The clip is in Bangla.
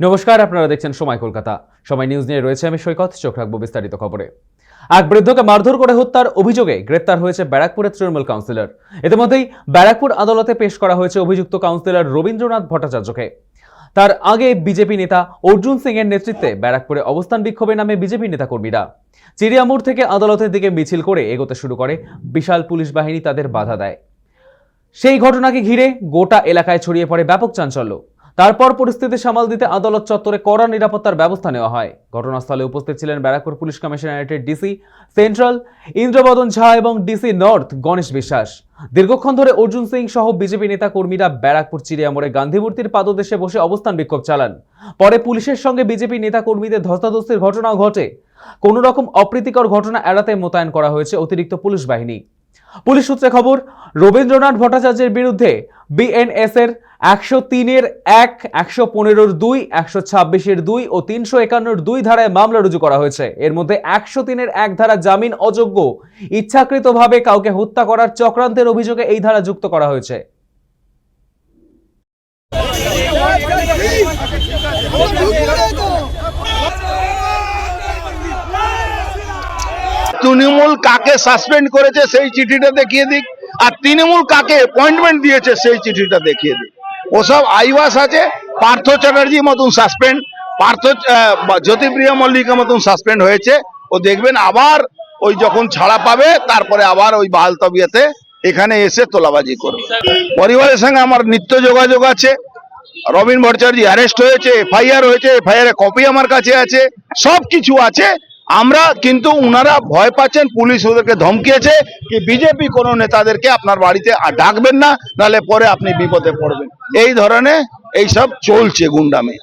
নমস্কার, আপনারা দেখছেন সময় কলকাতা। সময় নিউজ নিয়ে রয়েছে আমি সৈকত, চোখ রাখব বিস্তারিত খবরে। এক বৃদ্ধকে মারধর করে হত্যার অভিযোগে গ্রেপ্তার হয়েছে ব্যারাকপুরের তৃণমূল কাউন্সিলর। ইতিমধ্যেই ব্যারাকপুর আদালতে পেশ করা হয়েছে অভিযুক্ত কাউন্সিলর রবীন্দ্রনাথ ভট্টাচার্যকে। তার আগে বিজেপি নেতা অর্জুন সিং এর নেতৃত্বে ব্যারাকপুরে অবস্থান বিক্ষোভে নামে বিজেপি নেতাকর্মীরা। চিড়িয়ামোড় থেকে আদালতের দিকে মিছিল করে এগোতে শুরু করে বিশাল পুলিশ বাহিনী তাদের বাধা দেয়। সেই ঘটনাকে ঘিরে গোটা এলাকায় ছড়িয়ে পড়ে ব্যাপক চাঞ্চল্য। তারপর পরিস্থিতি সামাল দিতে আদালত চত্বরে কড়া নিরাপত্তার ব্যবস্থা নেওয়া হয়। ঘটনাস্থলে উপস্থিত ছিলেন ব্যারাকপুর পুলিশ কমিশনারেটের ডিসি সেন্ট্রাল ইন্দ্রবদন ঝা এবং ডিসি নর্থ গণেশ বিশ্বাস। দীর্ঘক্ষণ ধরে অর্জুন সিং সহ বিজেপি নেতা কর্মীরা ব্যারাকপুর, চিড়িয়ামোড়ে গান্ধী মূর্তির পাদদেশে বসে অবস্থান বিক্ষোভ চালান। পরে পুলিশের সঙ্গে বিজেপি নেতা কর্মীদের ধস্তাধস্তির ঘটনাও ঘটে। কোনো রকম অপ্রীতিকর ঘটনা এড়াতে মোতায়েন করা হয়েছে অতিরিক্ত পুলিশ বাহিনী। পুলিশ সূত্রে খবর, রবীন্দ্রনাথ ভট্টাচার্যের বিরুদ্ধে বিএনএস এর একশো তিনের এক, একশো পনেরোর দুই, একশো ছাব্বিশের দুই ও তিনশো একান্নর দুই ধারায় মামলা রুজু করা হয়েছে। এর মধ্যে একশো তিনের এক ধারা জামিন অযোগ্য, ইচ্ছাকৃতভাবে কাউকে হত্যা করার চক্রান্তের অভিযোগে এই ধারা যুক্ত করা হয়েছে। তৃণমূল কাকে সাসপেন্ড করেছে সেই চিঠিটা দেখিয়ে দিক। আর তৃণমূল কাকে অ্যাপয়েন্টমেন্ট দিয়েছে সেই চিঠিটা দেখিয়ে দিক। ওসব আইওয়াস আছে, পার্থ চ্যাটার্জি মতন সাসপেন্ড পার্থ জ্যোতিপ্রিয়া মল্লিকের মতন সাসপেন্ড হয়েছে। ও দেখবেন আবার ওই যখন ছাড়া পাবে, তারপরে আবার ওই বাহাল তবিয়াতে এখানে এসে তোলাবাজি করবে। পরিবারের সঙ্গে আমার নিত্য যোগাযোগ আছে। রবীন ভট্টাচার্য অ্যারেস্ট হয়েছে, এফআইআর হয়েছে, এফআইআর কপি আমার কাছে আছে সব কিছু আছে। আমরা কিন্তু উনারা ভয় পাচ্ছেন, পুলিশ ওদেরকে ধমকিয়েছে কি বিজেপি কোনো নেতাদেরকে আপনার বাড়িতে ডাকবেন না নালে পরে আপনি বিপদে পড়বেন। এই ধরনের এইসব চলছে গুন্ডামি।